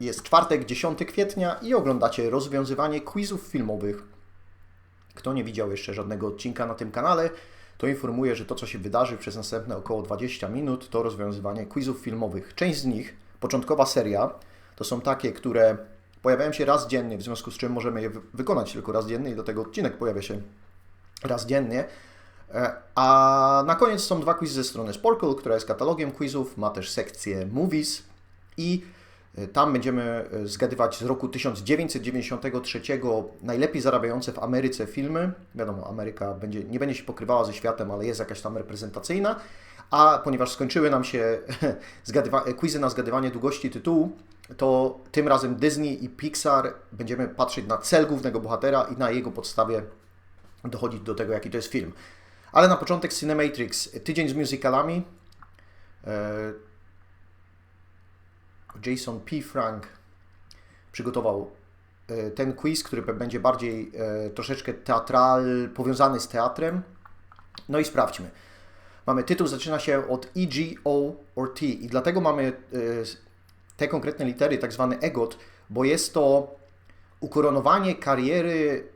Jest czwartek, 10 kwietnia i oglądacie rozwiązywanie quizów filmowych. Kto nie widział jeszcze żadnego odcinka na tym kanale, to informuję, że to, co się wydarzy przez następne około 20 minut, to rozwiązywanie quizów filmowych. Część z nich, początkowa seria, to są takie, które pojawiają się raz dziennie, w związku z czym możemy je wy- wykonać tylko raz dziennie i dlatego odcinek pojawia się raz dziennie. E, A na koniec są dwa quizy ze strony Sporkle, która jest katalogiem quizów, ma też sekcję Movies i tam będziemy e, zgadywać z roku 1993 najlepiej zarabiające w Ameryce filmy. Wiadomo, Ameryka będzie, nie będzie się pokrywała ze światem, ale jest jakaś tam reprezentacyjna. A ponieważ skończyły nam się quizy na zgadywanie długości tytułu, to tym razem Disney i Pixar będziemy patrzeć na cel głównego bohatera i na jego podstawie dochodzić do tego, jaki to jest film. Ale na początek Cinematrix, tydzień z musicalami. Jason P. Frank przygotował e, ten quiz, który będzie bardziej e, troszeczkę teatral, powiązany z teatrem. No i sprawdźmy. Mamy tytuł, zaczyna się od E, G, O or T i dlatego mamy e, te konkretne litery, tak zwany EGOT, bo jest to ukoronowanie kariery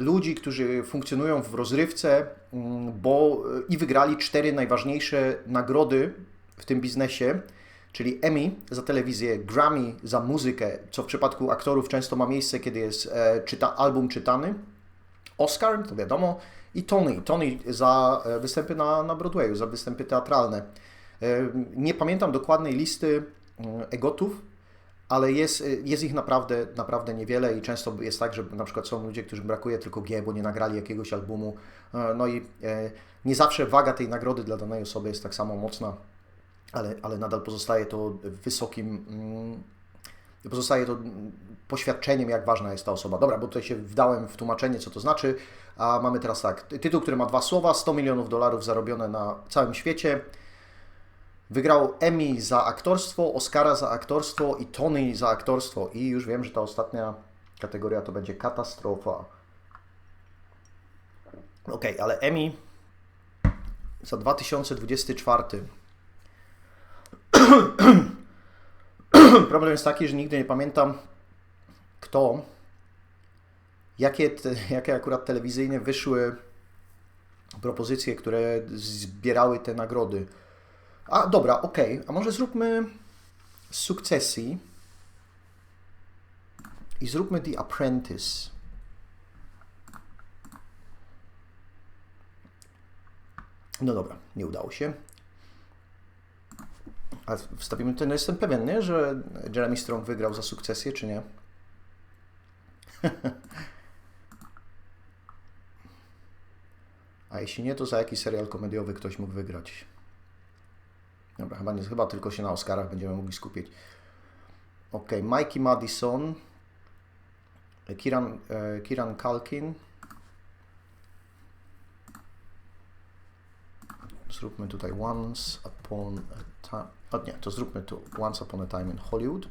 ludzi, którzy funkcjonują w rozrywce, mm, bo i wygrali cztery najważniejsze nagrody w tym biznesie, czyli Emmy za telewizję, Grammy za muzykę, co w przypadku aktorów często ma miejsce, kiedy jest e, czyta, album czytany, Oscar, to wiadomo, i Tony, Tony za e, występy na, na Broadwayu, za występy teatralne. E, Nie pamiętam dokładnej listy mm, egotów, ale jest, jest ich naprawdę, naprawdę niewiele i często jest tak, że na przykład są ludzie, którym brakuje tylko G, bo nie nagrali jakiegoś albumu. E, No i e, nie zawsze waga tej nagrody dla danej osoby jest tak samo mocna, ale, ale nadal pozostaje to wysokim, mm, pozostaje to poświadczeniem, jak ważna jest ta osoba. Dobra, bo tutaj się wdałem w tłumaczenie, co to znaczy, a mamy teraz tak, tytuł, który ma dwa słowa, 100 milionów dolarów zarobione na całym świecie, Wygrał Emmy za aktorstwo, Oscara za aktorstwo i Tony za aktorstwo. I już wiem, że ta ostatnia kategoria to będzie katastrofa. Ok, ale Emmy za 2024. Problem jest taki, że nigdy nie pamiętam, kto, jakie, te, jakie akurat telewizyjnie wyszły propozycje, które zbierały te nagrody. A dobra, okej. A może zróbmy sukcesji i zróbmy The Apprentice. No dobra, nie udało się. A wstawimy ten, jestem pewien, nie, że Jeremy Strong wygrał za sukcesję, czy nie? A jeśli nie, to za jaki serial komediowy ktoś mógł wygrać? Dobra, chyba, nie, chyba tylko się na Oscarach będziemy mogli skupić. Ok, Mikey Madison, Kiran, e, Kiran Kalkin. Zróbmy tutaj Once Upon a Time. O nie, to zróbmy tu Once Upon a Time in Hollywood.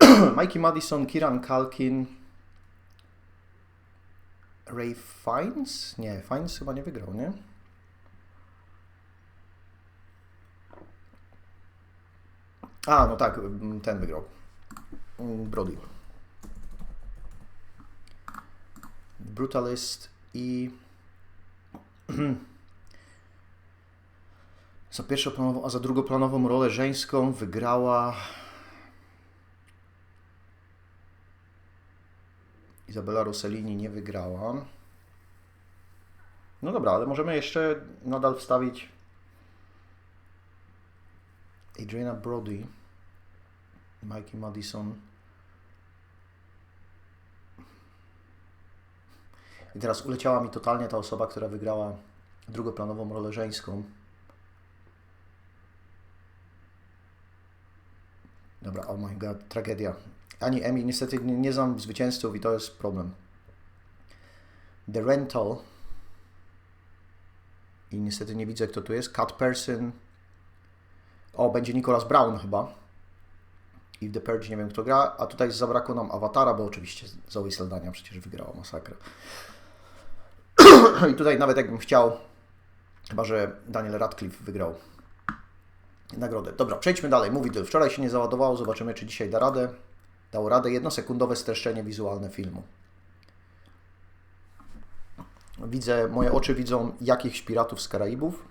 Mikey Madison, Kiran Kalkin. Ray Fiennes? Nie, Fiennes chyba nie wygrał, nie? A, no tak, mm, ten wygrał. Mm, Brody. Brutalist i za pierwszoplanową, a za drugoplanową rolę żeńską wygrała Izabela Rossellini nie wygrała. No dobra, ale możemy jeszcze nadal wstawić Adriana Brody, Mikey Madison. I teraz uleciała mi totalnie ta osoba, która wygrała drugoplanową rolę żeńską. Dobra, oh my god, tragedia. Ani Emmy, niestety nie, nie znam zwycięzców i to jest problem. The Rental. I niestety nie widzę, kto tu jest. Cat Person. O, będzie Nicholas Brown chyba. I w The Purge nie wiem, kto gra. A tutaj zabrakło nam Awatara, bo oczywiście Zoe Saldania przecież wygrała masakrę. I tutaj nawet jakbym chciał, chyba że Daniel Radcliffe wygrał nagrodę. Dobra, przejdźmy dalej. Mówi Dyl. Wczoraj się nie załadowało, zobaczymy, czy dzisiaj da radę. Dał radę jednosekundowe streszczenie wizualne filmu. Widzę, moje oczy widzą jakichś piratów z Karaibów.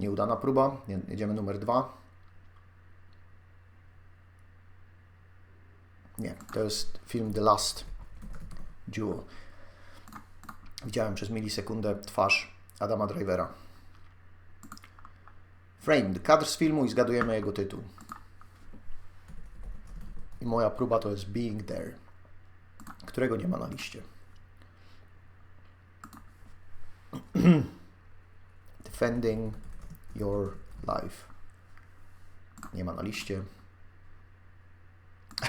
Nieudana próba. Jedziemy numer dwa. Nie, to jest film The Last Jewel. Widziałem przez milisekundę twarz Adama Drivera. Framed, kadr z filmu i zgadujemy jego tytuł. I moja próba to jest Being There, którego nie ma na liście. Defending Your Life. Nie ma na liście.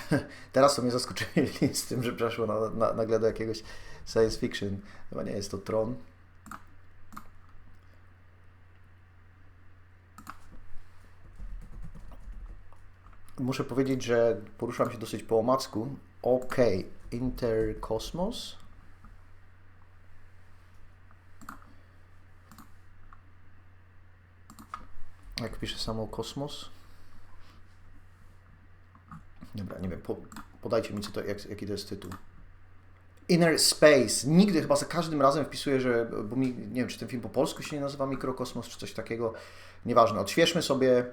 Teraz to mnie zaskoczyli z tym, że przeszło na, na, nagle do jakiegoś science fiction. Chyba nie jest to Tron. Muszę powiedzieć, że poruszam się dosyć po omacku. OK, Interkosmos. Jak pisze samo kosmos. Dobra, nie wiem, po, podajcie mi, co to, jak, jaki to jest tytuł. Inner Space. Nigdy chyba za każdym razem wpisuję, że, bo mi, nie wiem, czy ten film po polsku się nie nazywa Mikrokosmos, czy coś takiego. Nieważne. Odświeżmy sobie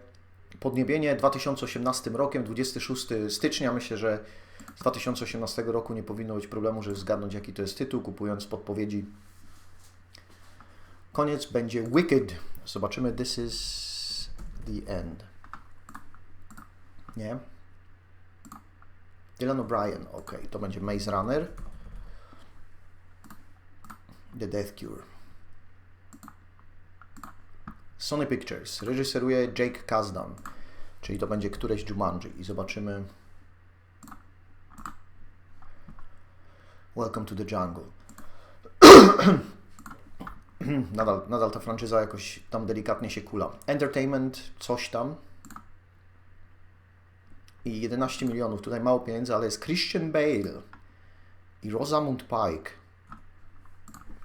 Podniebienie 2018 rokiem, 26 stycznia. Myślę, że z 2018 roku nie powinno być problemu, żeby zgadnąć, jaki to jest tytuł, kupując podpowiedzi. Koniec będzie Wicked. Zobaczymy. This is the end. Nie? Dylan O'Brien, ok, to będzie Maze Runner. The Death Cure. Sony Pictures reżyseruje Jake Kasdan, czyli to będzie któreś Jumanji i zobaczymy Welcome to the Jungle. nadal, nadal ta franczyza jakoś tam delikatnie się kula. Entertainment, coś tam. I 11 milionów, tutaj mało pieniędzy, ale jest Christian Bale i Rosamund Pike.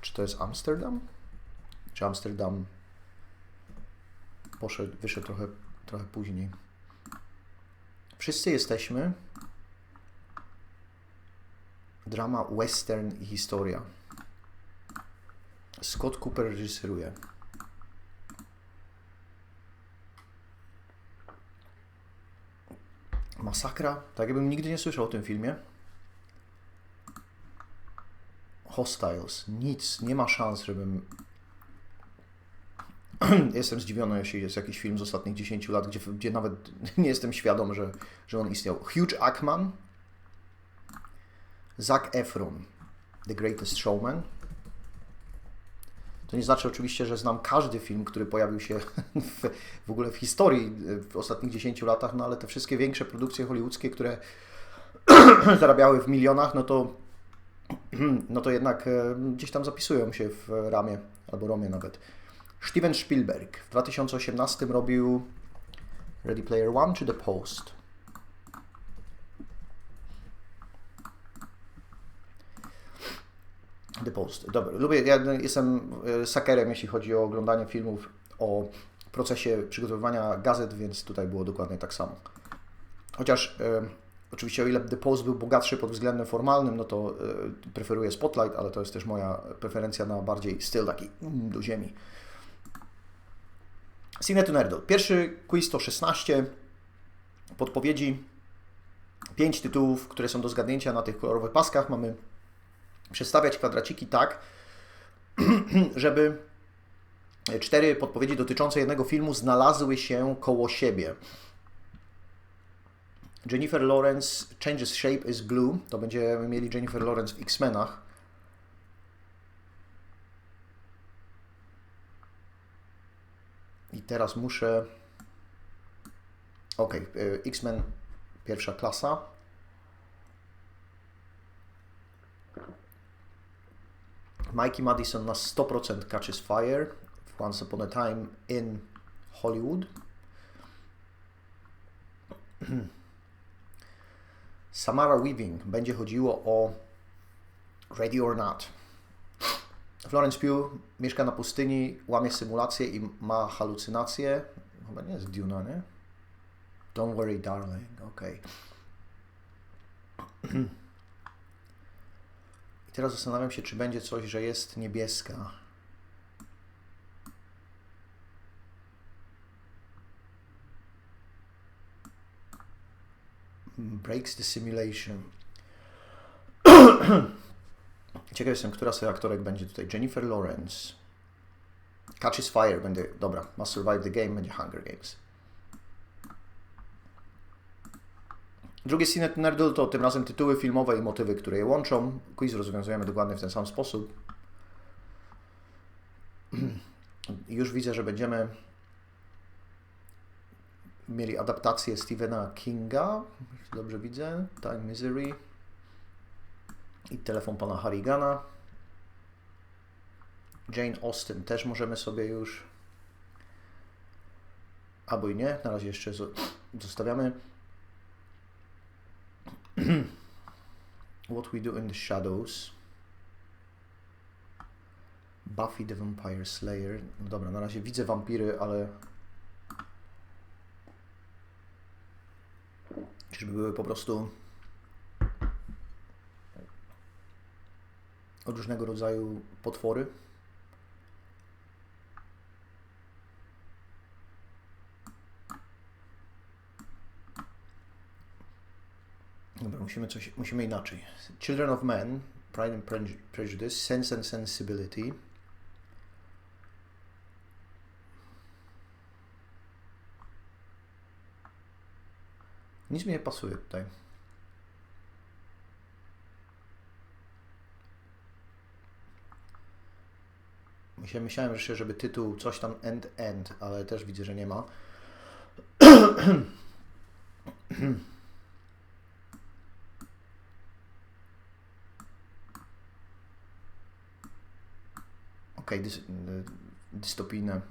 Czy to jest Amsterdam? Czy Amsterdam poszedł, wyszedł trochę, trochę później. Wszyscy jesteśmy. Drama, western i historia. Scott Cooper reżyseruje. Masakra? Tak jakbym nigdy nie słyszał o tym filmie. Hostiles. Nic. Nie ma szans, żebym jestem zdziwiony, jeśli jest jakiś film z ostatnich 10 lat, gdzie, gdzie nawet nie jestem świadom, że, że on istniał. Hugh Ackman, Zac Efron, The Greatest Showman. To nie znaczy oczywiście, że znam każdy film, który pojawił się w, w ogóle w historii w ostatnich 10 latach, no ale te wszystkie większe produkcje hollywoodzkie, które zarabiały w milionach, no to, no to jednak e, gdzieś tam zapisują się w ramie albo romie nawet. Steven Spielberg w 2018 robił Ready Player One czy The Post? The Post. Dobra, lubię, ja jestem e, sakerem, jeśli chodzi o oglądanie filmów o procesie przygotowywania gazet, więc tutaj było dokładnie tak samo. Chociaż e, oczywiście o ile The Post był bogatszy pod względem formalnym, no to e, preferuję Spotlight, ale to jest też moja preferencja na bardziej styl taki mm, do ziemi. Cinetu Nerdo. Pierwszy quiz to 16 podpowiedzi, 5 tytułów, które są do zgadnięcia na tych kolorowych paskach. Mamy przestawiać kwadraciki tak, żeby cztery podpowiedzi dotyczące jednego filmu znalazły się koło siebie. Jennifer Lawrence Changes Shape is Blue. To będziemy mieli Jennifer Lawrence w X-Menach. I teraz muszę. Ok, X-Men pierwsza klasa. Mikey Madison na 100% Catches Fire w Once Upon a Time in Hollywood. Samara Weaving będzie chodziło o Ready or Not. Florence Pugh mieszka na pustyni, łamie symulację i ma halucynacje. Chyba nie jest Duna, nie? Don't worry, darling. Okej. I teraz zastanawiam się, czy będzie coś, że jest niebieska. Breaks the simulation. Ciekaw jestem, która z aktorek będzie tutaj. Jennifer Lawrence. Catches Fire będzie, dobra. Must Survive the Game będzie Hunger Games. Drugie Cine Nerdle to tym razem tytuły filmowe i motywy, które je łączą. Quiz rozwiązujemy dokładnie w ten sam sposób. Już widzę, że będziemy mieli adaptację Stephena Kinga. Dobrze widzę. Time Misery. I telefon pana Harrigana. Jane Austen też możemy sobie już. Albo i nie. Na razie jeszcze zo- zostawiamy. What We Do in the Shadows. Buffy the Vampire Slayer. No dobra, na razie widzę wampiry, ale. Czyżby były po prostu różnego rodzaju potwory? Dobra, musimy coś, musimy inaczej. Children of Men, Pride and Preju- Prejudice, Sense and Sensibility. Nic mi nie pasuje tutaj. Myślałem, jeszcze, żeby tytuł coś tam end end, ale też widzę, że nie ma. Okej, dys, y, dystopijne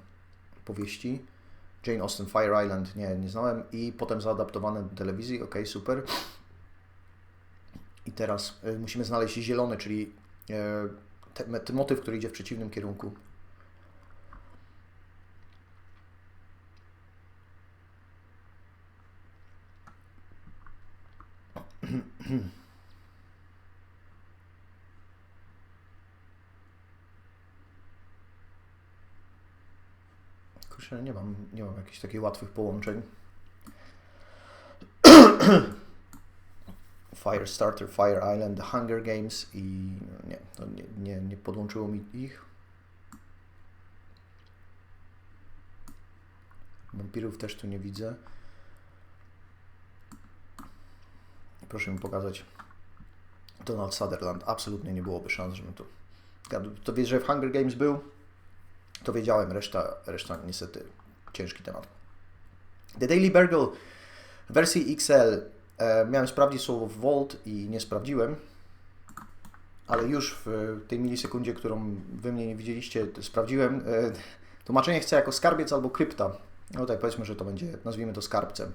powieści. Jane Austen, Fire Island, nie, nie znałem. I potem zaadaptowane do telewizji, okej, super. I teraz y, musimy znaleźć zielony, czyli y, te, ten motyw, który idzie w przeciwnym kierunku. Kurczę, nie mam, nie mam jakichś takich łatwych połączeń. Firestarter, Fire Island, The Hunger Games i no nie, to nie, nie, nie podłączyło mi ich. Wampirów też tu nie widzę. Proszę mi pokazać Donald Sutherland. Absolutnie nie byłoby szans, żebym to... To wiesz, że w Hunger Games był? To wiedziałem, reszta, reszta niestety ciężki temat. The Daily Burgle w wersji XL e, miałem sprawdzić słowo Volt i nie sprawdziłem, ale już w tej milisekundzie, którą wy mnie nie widzieliście, sprawdziłem. E, tłumaczenie chcę jako skarbiec albo krypta. No tutaj powiedzmy, że to będzie, nazwijmy to skarbcem.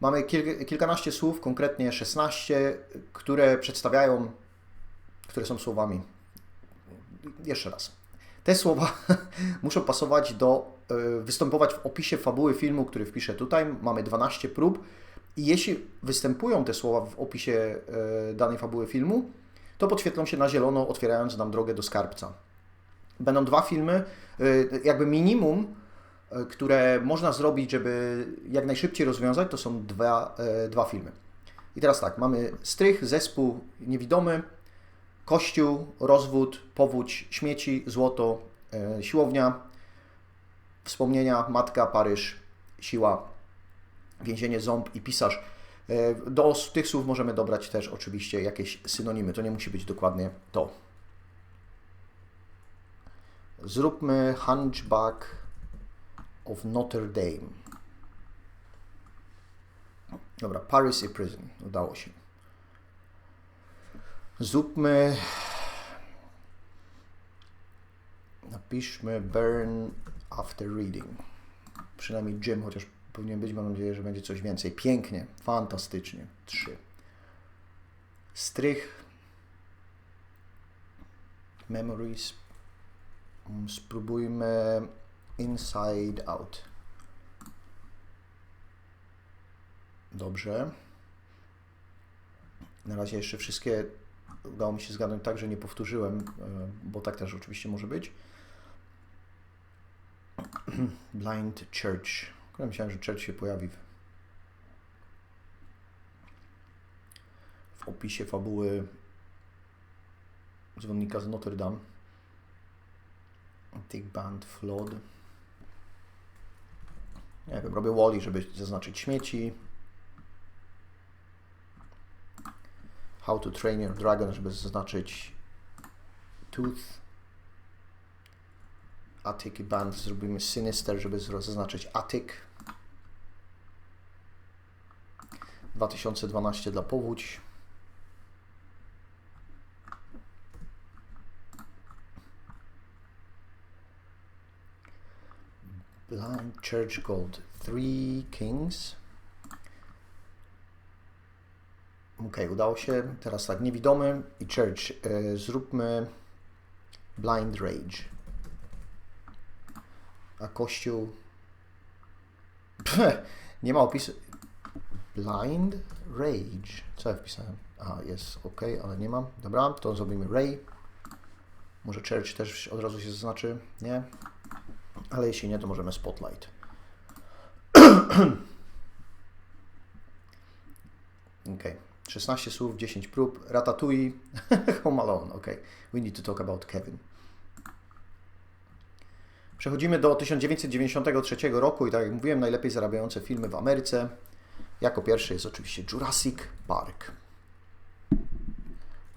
Mamy kil, kilkanaście słów, konkretnie 16, które przedstawiają, które są słowami. Jeszcze raz. Te słowa muszą pasować do, y, występować w opisie fabuły filmu, który wpiszę tutaj. Mamy 12 prób i jeśli występują te słowa w opisie y, danej fabuły filmu, to podświetlą się na zielono, otwierając nam drogę do skarbca. Będą dwa filmy, y, jakby minimum, które można zrobić, żeby jak najszybciej rozwiązać, to są dwa, dwa filmy. I teraz tak, mamy strych, zespół niewidomy, Kościół, rozwód, powódź, śmieci, złoto, e, siłownia, wspomnienia, matka, Paryż, siła, więzienie, ząb i pisarz. E, do tych słów możemy dobrać też oczywiście jakieś synonimy. To nie musi być dokładnie to. Zróbmy Hunchback of Notre Dame. Dobra, Paris i Prison. Udało się. Zróbmy. Napiszmy Burn after reading. Przynajmniej Jim, chociaż powinien być. Mam nadzieję, że będzie coś więcej. Pięknie, fantastycznie. Trzy. Strych. Memories. Mm, Spróbujmy Inside Out. Dobrze. Na razie jeszcze wszystkie udało mi się zgadnąć tak, że nie powtórzyłem, e, bo tak też oczywiście może być. Blind Church. Ja myślałem, że Church się pojawi w, w opisie fabuły dzwonnika z Notre Dame. Tick Band Flood. Nie wiem, robię Wally, żeby zaznaczyć śmieci. How to Train Your Dragon, żeby zaznaczyć Tooth. Attic i Band zrobimy Sinister, żeby zaznaczyć Attic. 2012 dla powódź. Blind Church Gold. Three Kings. Ok, udało się. Teraz tak, niewidomy i Church. E, zróbmy Blind Rage. A Kościół... Pff, nie ma opisu. Blind Rage. Co ja wpisałem? A, jest ok, ale nie mam. Dobra, to zrobimy Ray. Może Church też od razu się zaznaczy. Nie? Ale jeśli nie, to możemy Spotlight. ok. 16 słów, 10 prób. Ratatouille. Home Alone. Ok. We need to talk about Kevin. Przechodzimy do 1993 roku i tak jak mówiłem, najlepiej zarabiające filmy w Ameryce. Jako pierwszy jest oczywiście Jurassic Park.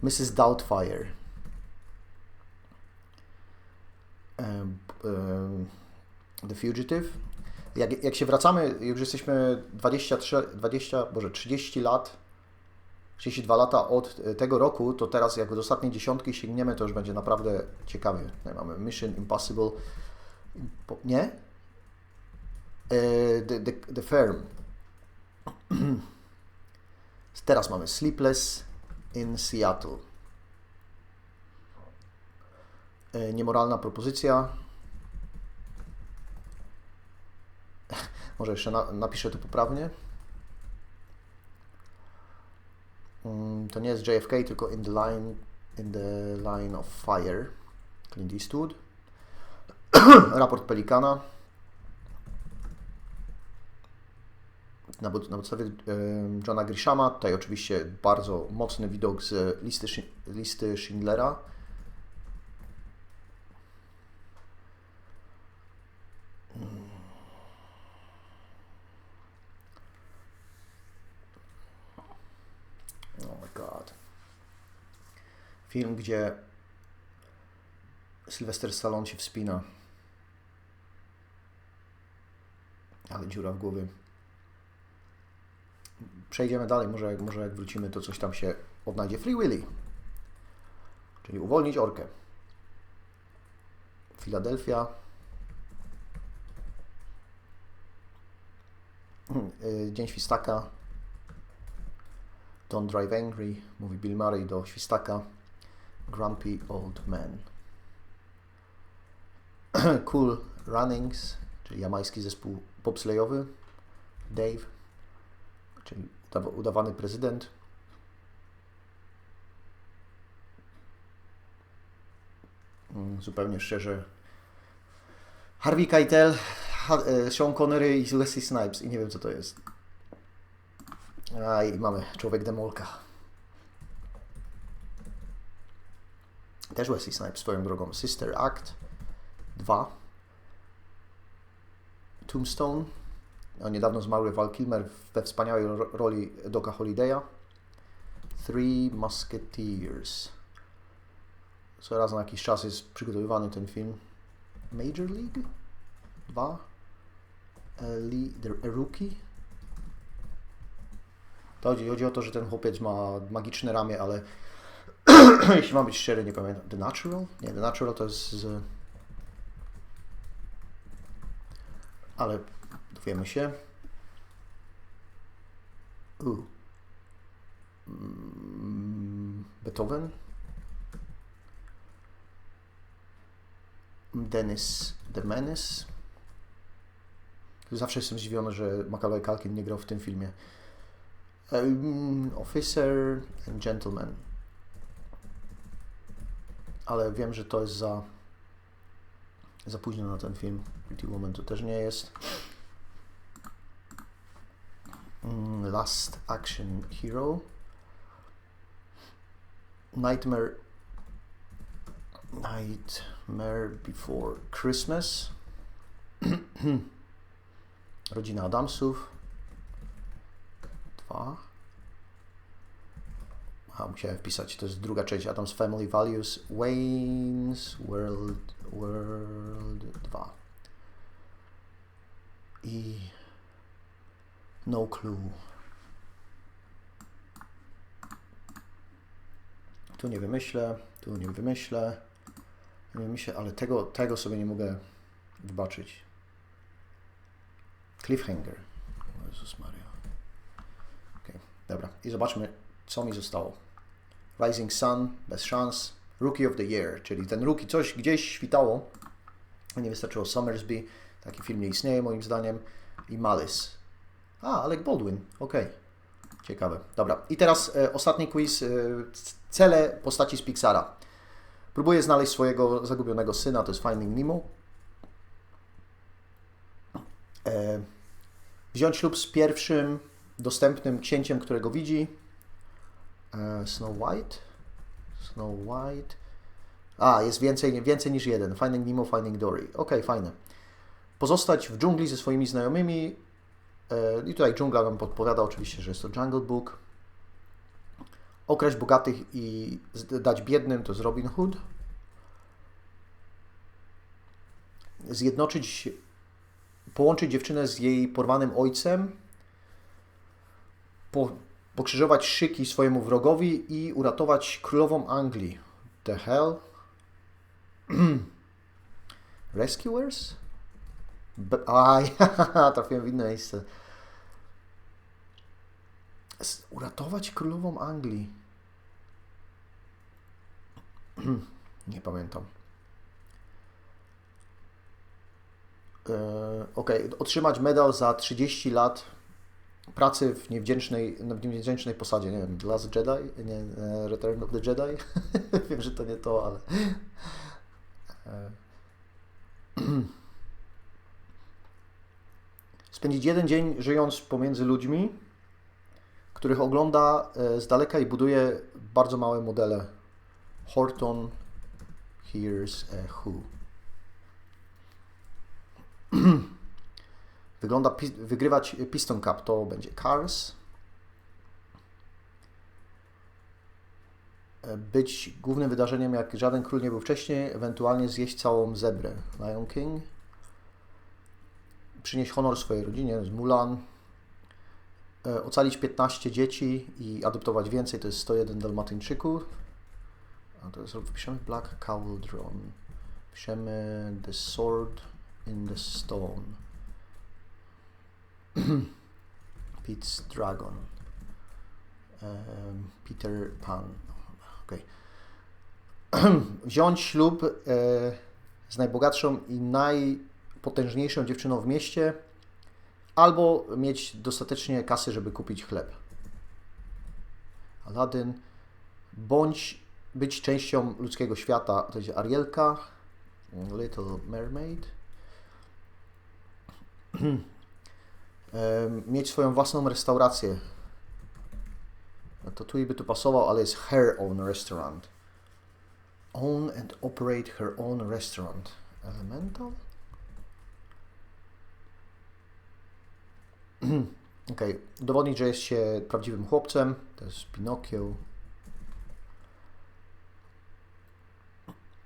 Mrs. Doubtfire. Em, em, The Fugitive. Jak, jak się wracamy, już jesteśmy 23, 20, boże 30 lat, 32 lata od e, tego roku, to teraz jak do ostatniej dziesiątki sięgniemy, to już będzie naprawdę ciekawie. Tutaj mamy Mission Impossible. Impo- Nie? E, The, the, the Firm. Teraz mamy Sleepless in Seattle. E, Niemoralna propozycja. Może jeszcze na, napiszę to poprawnie. Mm, To nie jest JFK, tylko In the Line, in the line of Fire. Clint Eastwood. Raport Pelikana. Na, na podstawie Johna Grishama. Tutaj oczywiście bardzo mocny widok z listy, listy Schindlera. Oh my god. Film, gdzie Sylwester Stallone się wspina. Ale dziura w głowie. Przejdziemy dalej, może, jak- może jak wrócimy, to coś tam się odnajdzie. Free Willy. Czyli uwolnić orkę. Filadelfia. Hmm, y, Dzień Świstaka. Don't Drive Angry, mówi Bill Murray do Świstaka. Grumpy Old Man. cool Runnings, czyli jamański zespół bobslejowy. Dave, czyli udawa- udawany prezydent. Mm, Zupełnie szczerze. Harvey Keitel, e, Sean Connery i Wesley Snipes i nie wiem co to jest. A i mamy Człowiek Demolka. Też Wesley Snipes swoją drogą. Sister Act 2. Tombstone. A niedawno zmarły Val Kilmer we wspaniałej ro- roli Doca Holiday'a. Three Musketeers. Co raz na jakiś czas jest przygotowywany ten film. Major League 2. A, Le- The a Rookie. To chodzi, chodzi o to, że ten chłopiec ma magiczne ramię, ale jeśli mam być szczery, nie pamiętam. The Natural? Nie, The Natural to jest z... Ale dowiemy się. U. Mm, Beethoven? Dennis the Menace. Zawsze jestem zdziwiony, że Macaulay Culkin nie grał w tym filmie. Um, officer and Gentleman. Ale wiem, że to jest za za późno na ten film. Pretty Woman to też nie jest. Mm, Last Action Hero. Nightmare Nightmare Before Christmas. Rodzina Adamsów. Dwa. A, musiałem wpisać, to jest druga część Adams Family Values. Wayne's World, World 2. I No Clue. Tu nie wymyślę, tu nie wymyślę, nie wymyślę, ale tego, tego sobie nie mogę wybaczyć. Cliffhanger. O Jezus Maria. Okay, dobra. I zobaczmy, co mi zostało. Rising Sun, bez szans. Rookie of the Year, czyli ten rookie, coś gdzieś świtało. Nie wystarczyło Summersby, taki film nie istnieje moim zdaniem. I Malice. A, Alec Baldwin, okej. Okay. Ciekawe. Dobra, i teraz e, ostatni quiz. E, cele postaci z Pixara. Próbuję znaleźć swojego zagubionego syna, to jest Finding Nemo. E, wziąć ślub z pierwszym dostępnym księciem, którego widzi. E, Snow White. Snow White. A, jest więcej, więcej niż jeden. Finding Nemo, Finding Dory. Ok, fajne. Pozostać w dżungli ze swoimi znajomymi. E, I tutaj dżungla nam podpowiada oczywiście, że jest to Jungle Book. Okraść bogatych i dać biednym to jest Robin Hood. Zjednoczyć, połączyć dziewczynę z jej porwanym ojcem. Po, pokrzyżować szyki swojemu wrogowi i uratować królową Anglii. The hell? Rescuers? B trafiłem w inne miejsce. Uratować królową Anglii. Nie pamiętam. E, ok, otrzymać medal za 30 lat pracy w niewdzięcznej, w niewdzięcznej posadzie, nie wiem, Last Jedi, nie, e, Return of the Jedi, wiem, że to nie to, ale... E, spędzić jeden dzień żyjąc pomiędzy ludźmi, których ogląda e, z daleka i buduje bardzo małe modele. Horton Here's a Who. Wygląda, wygrywać Piston Cup to będzie Cars. E, być głównym wydarzeniem, jak żaden król nie był wcześniej, ewentualnie zjeść całą zebrę. Lion King. Przynieść honor swojej rodzinie, z Mulan. E, ocalić 15 dzieci i adoptować więcej, to jest 101 Dalmatyńczyków. A to jest, wpiszemy Black Cauldron. Piszemy The Sword in the Stone. Pete's Dragon. Peter Pan. Okay. Wziąć ślub e, z najbogatszą i najpotężniejszą dziewczyną w mieście, albo mieć dostatecznie kasy, żeby kupić chleb. Aladdin. Bądź być częścią ludzkiego świata, to jest Arielka, Little Mermaid. mieć swoją własną restaurację. No to tu by tu pasował, ale jest her own restaurant. Own and operate her own restaurant. Elemental? ok, udowodnić, że jest się prawdziwym chłopcem. To jest Pinocchio.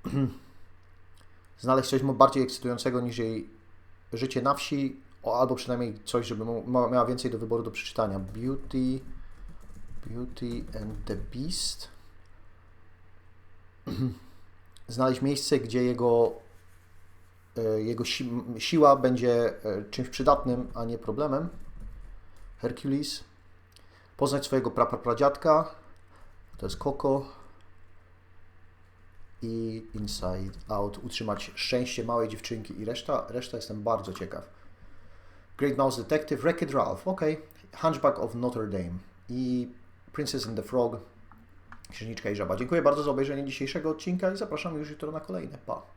Znaleźć coś bardziej ekscytującego niż jej życie na wsi albo przynajmniej coś, żeby miała więcej do wyboru do przeczytania. Beauty, Beauty and the Beast. Znaleźć miejsce, gdzie jego, e, jego si siła będzie e, czymś przydatnym, a nie problemem. Hercules. Poznać swojego prapradziadka. To jest Coco. i Inside Out, utrzymać szczęście małej dziewczynki i reszta, reszta jestem bardzo ciekaw. Great Mouse Detective, Wreck-It Ralph, ok. Hunchback of Notre Dame i Princess and the Frog, Księżniczka i Żaba. Dziękuję bardzo za obejrzenie dzisiejszego odcinka i zapraszam już jutro na kolejne. Pa!